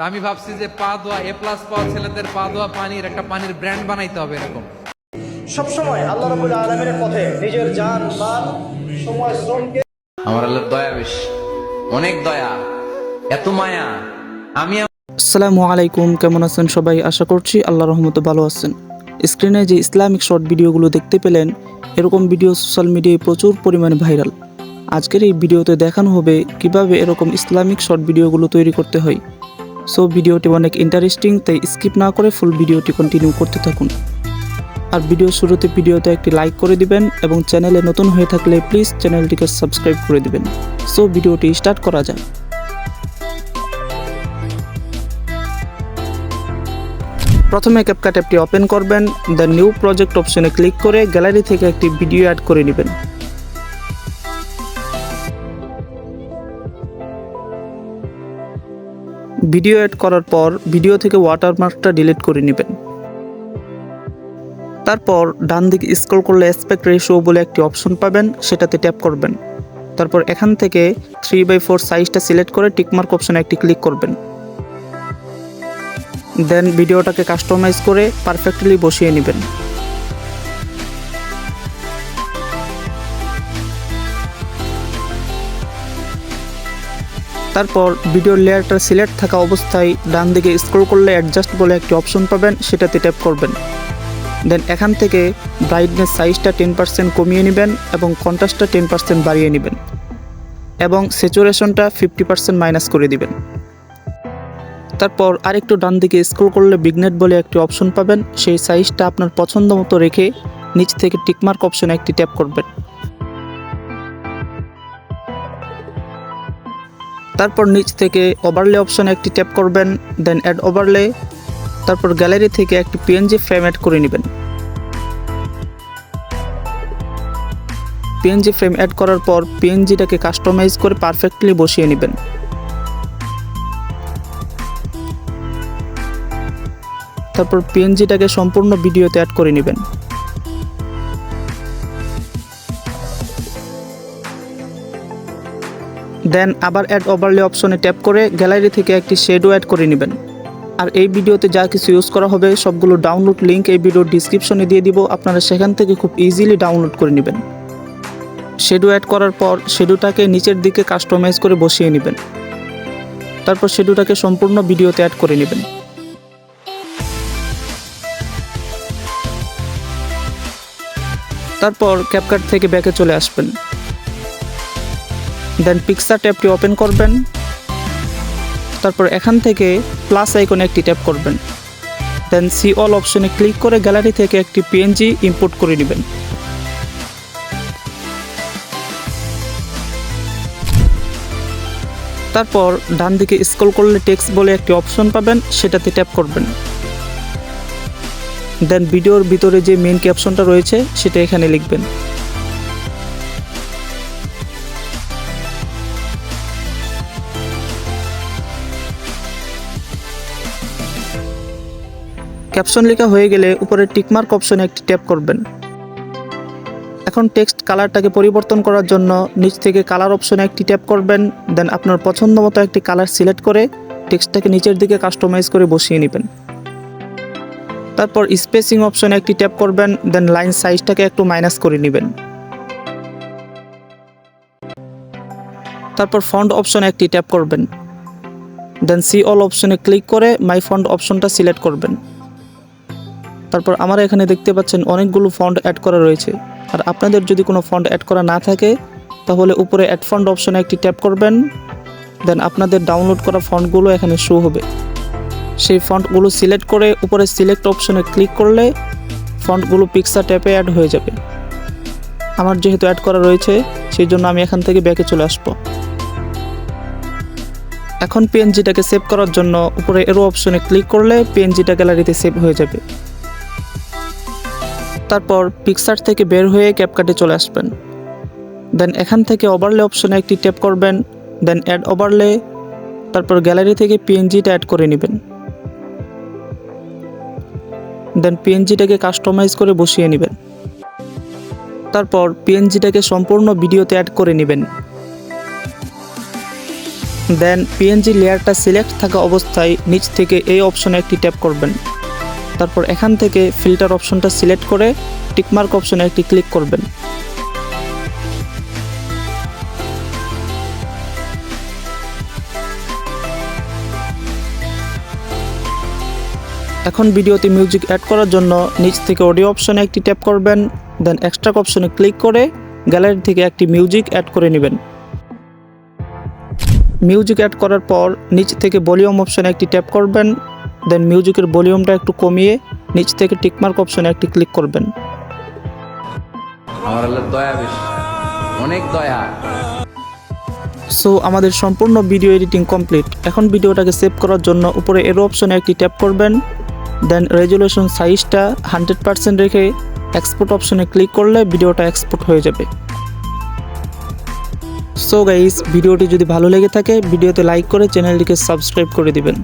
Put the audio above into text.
তা আমি ভাবছি যে পা দোয়া এ প্লাস পাওয়া ছেলেদের পা দোয়া পানির একটা পানির ব্র্যান্ড বানাইতে হবে এরকম। সবসময় আল্লাহ রবুল্লা আলমের পথে নিজের জান মাল সময় শ্রমকে আমার আল্লাহর দয়া বেশি অনেক দয়া এত মায়া। আমি আসসালামু আলাইকুম কেমন আছেন সবাই? আশা করছি আল্লাহ রহমতে ভালো আছেন। স্ক্রিনে যে ইসলামিক শর্ট ভিডিওগুলো দেখতে পেলেন এরকম ভিডিও সোশ্যাল মিডিয়ায় প্রচুর পরিমাণে ভাইরাল। আজকের এই ভিডিওতে দেখানো হবে কীভাবে এরকম ইসলামিক শর্ট ভিডিওগুলো তৈরি করতে হয়। সো ভিডিওটি অনেক ইন্টারেস্টিং তাই স্কিপ না করে ফুল ভিডিওটি কন্টিনিউ করতে থাকুন। আর ভিডিও শুরুতে ভিডিওতে একটি লাইক করে দিবেন এবং চ্যানেলে নতুন হয়ে থাকলে প্লিজ চ্যানেলটিকে সাবস্ক্রাইব করে দিবেন। সো ভিডিওটি স্টার্ট করা যাক। প্রথমে ক্যাপকাট অ্যাপটি ওপেন করবেন দ্য নিউ প্রজেক্ট অপশনে ক্লিক করে গ্যালারি থেকে একটি ভিডিও অ্যাড করে নেবেন। ভিডিও অ্যাড করার পর ভিডিও থেকে ওয়াটারমার্কটা ডিলিট করে নেবেন। তারপর ডান দিকে স্ক্রল করলে অ্যাসপেক্ট রেশিও বলে একটি অপশন পাবেন, সেটাতে ট্যাপ করবেন। তারপর এখান থেকে থ্রি বাই ফোর সাইজটা সিলেক্ট করে টিকমার্ক অপশনে একটি ক্লিক করবেন। দেন ভিডিওটাকে কাস্টমাইজ করে পারফেক্টলি বসিয়ে নেবেন। তারপর ভিডিওর লেয়ারটা সিলেক্ট থাকা অবস্থায় ডান দিকে স্ক্রল করলে অ্যাডজাস্ট বলে একটি অপশন পাবেন, সেটাতে ট্যাপ করবেন। দেন এখান থেকে ব্রাইটনেস সাইজটা টেন পার্সেন্ট কমিয়ে নেবেন এবং কন্ট্রাস্টটা টেন পার্সেন্ট বাড়িয়ে নেবেন এবং স্যাচুরেশনটা ফিফটি পার্সেন্ট মাইনাস করে দিবেন। তারপর আরেকটু ডান দিকে স্ক্রল করলে বিগনেট বলে একটি অপশন পাবেন, সেই সাইজটা আপনার পছন্দ মতো রেখে নিচ থেকে টিকমার্ক অপশনে একটি ট্যাপ করবেন। তারপর নিচ থেকে ওভারলে অপশনে একটি ট্যাপ করবেন দেন অ্যাড ওভারলে তারপর গ্যালারি থেকে একটি পিএনজি ফ্রেম অ্যাড করে নেবেন। পিএনজি ফ্রেম অ্যাড করার পর পিএনজিটাকে কাস্টমাইজ করে পারফেক্টলি বসিয়ে নেবেন। তারপর পিএনজিটাকে সম্পূর্ণ ভিডিওতে অ্যাড করে নেবেন। দেন আবার অ্যাড ওভারলে অপশনে ট্যাপ করে গ্যালারি থেকে একটি শেডও অ্যাড করে নেবেন। আর এই ভিডিওতে যা কিছু ইউজ করা হবে সবগুলো ডাউনলোড লিঙ্ক এই ভিডিওর ডিসক্রিপশনে দিয়ে দিব। আপনারা সেখান থেকে খুব ইজিলি ডাউনলোড করে নেবেন। শেডো অ্যাড করার পর শেডোটাকে নিচের দিকে কাস্টমাইজ করে বসিয়ে নেবেন। তারপর শেডোটাকে সম্পূর্ণ ভিডিওতে অ্যাড করে নেবেন। তারপর ক্যাপকাট থেকে ব্যাকে চলে আসবেন। দেন পিকচার ট্যাবটি ওপেন করবেন। তারপর এখান থেকে প্লাস আইকনে একটি ট্যাপ করবেন। দেন সি অল অপশনে ক্লিক করে গ্যালারি থেকে একটি পিএনজি ইম্পোর্ট করে নেবেন। তারপর ডান দিকে স্ক্রল করলে টেক্সট বলে একটি অপশন পাবেন, সেটাতে ট্যাপ করবেন। দেন ভিডিওর ভিতরে যে মেন ক্যাপশনটা রয়েছে, সেটা এখানে লিখবেন। ক্যাপশন লেখা হয়ে গেলে উপরে টিকমার্ক অপশনে একটি ট্যাপ করবেন। এখন টেক্সট কালারটাকে পরিবর্তন করার জন্য নিচ থেকে কালার অপশনে একটি ট্যাপ করবেন, দেন আপনার পছন্দ মতো একটি কালার সিলেক্ট করে টেক্সটটাকে নিচের দিকে কাস্টমাইজ করে বসিয়ে নেবেন। তারপর স্পেসিং অপশনে একটি ট্যাপ করবেন, দেন লাইন সাইজটাকে একটু মাইনাস করে নেবেন। তারপর ফন্ট অপশনে একটি ট্যাপ করবেন। দেন সি অল অপশনে ক্লিক করে মাই ফন্ট অপশনটা সিলেক্ট করবেন। তারপর আমার এখানে দেখতে পাচ্ছেন অনেকগুলো ফন্ট অ্যাড করা রয়েছে। আর আপনাদের যদি কোনো ফন্ট অ্যাড করা না থাকে, তাহলে উপরে অ্যাড ফন্ট অপশনে একটি ট্যাপ করবেন দেন আপনাদের ডাউনলোড করা ফন্টগুলো এখানে শো হবে। সেই ফন্টগুলো সিলেক্ট করে উপরে সিলেক্ট অপশনে ক্লিক করলে ফন্টগুলো পিকচার ট্যাপে অ্যাড হয়ে যাবে। আমার যেহেতু অ্যাড করা রয়েছে, সেই জন্য আমি এখান থেকে ব্যাকে চলে আসব। এখন পিএনজিটাকে সেভ করার জন্য উপরে এরো অপশনে ক্লিক করলে পিএনজিটা গ্যালারিতে সেভ হয়ে যাবে। তারপর পিকচার থেকে বের হয়ে ক্যাপকাটে চলে আসবেন। দেন এখান থেকে ওভারলে অপশনে একটি ট্যাপ করবেন দেন অ্যাড ওভারলে তারপর গ্যালারি থেকে পিএনজিটা অ্যাড করে নেবেন। দেন পিএনজিটাকে কাস্টমাইজ করে বসিয়ে নেবেন। তারপর পিএনজিটাকে সম্পূর্ণ ভিডিওতে অ্যাড করে নেবেন। দেন পিএনজি লেয়ারটা সিলেক্ট থাকা অবস্থায় নিচ থেকে এই অপশনে একটি ট্যাপ করবেন। তারপর এখান থেকে ফিল্টার অপশনটা সিলেক্ট করে টিকমার্ক অপশনে একটি ক্লিক করবেন। এখন ভিডিওতে মিউজিক অ্যাড করার জন্য নিচ থেকে অডিও অপশনে একটি ট্যাপ করবেন দেন এক্সট্রা অপশনে ক্লিক করে গ্যালারি থেকে একটি মিউজিক অ্যাড করে নেবেন। মিউজিক অ্যাড করার পর নিচ থেকে ভলিউম অপশনে একটি ট্যাপ করবেন দেন মিউজিকের ভলিউমটা একটু কমিয়ে নিচ থেকে টিকমার্ক অপশনে একটি ক্লিক করবেন। আমার আল্লাহর দয়া বেশি। অনেক দয়া। সো আমাদের সম্পূর্ণ ভিডিও এডিটিং কমপ্লিট এখন ভিডিওটাকে সেভ করার জন্য উপরে এরো অপশনে একটি ট্যাপ করবেন। দেন রেজুলেশন সাইজটা হান্ড্রেড পার্সেন্ট রেখে এক্সপোর্ট অপশনে ক্লিক করলে ভিডিওটা এক্সপোর্ট হয়ে যাবে। সো গাইস ভিডিওটি যদি ভালো লেগে থাকে ভিডিওতে লাইক করে চ্যানেলটিকে সাবস্ক্রাইব করে দিবেন।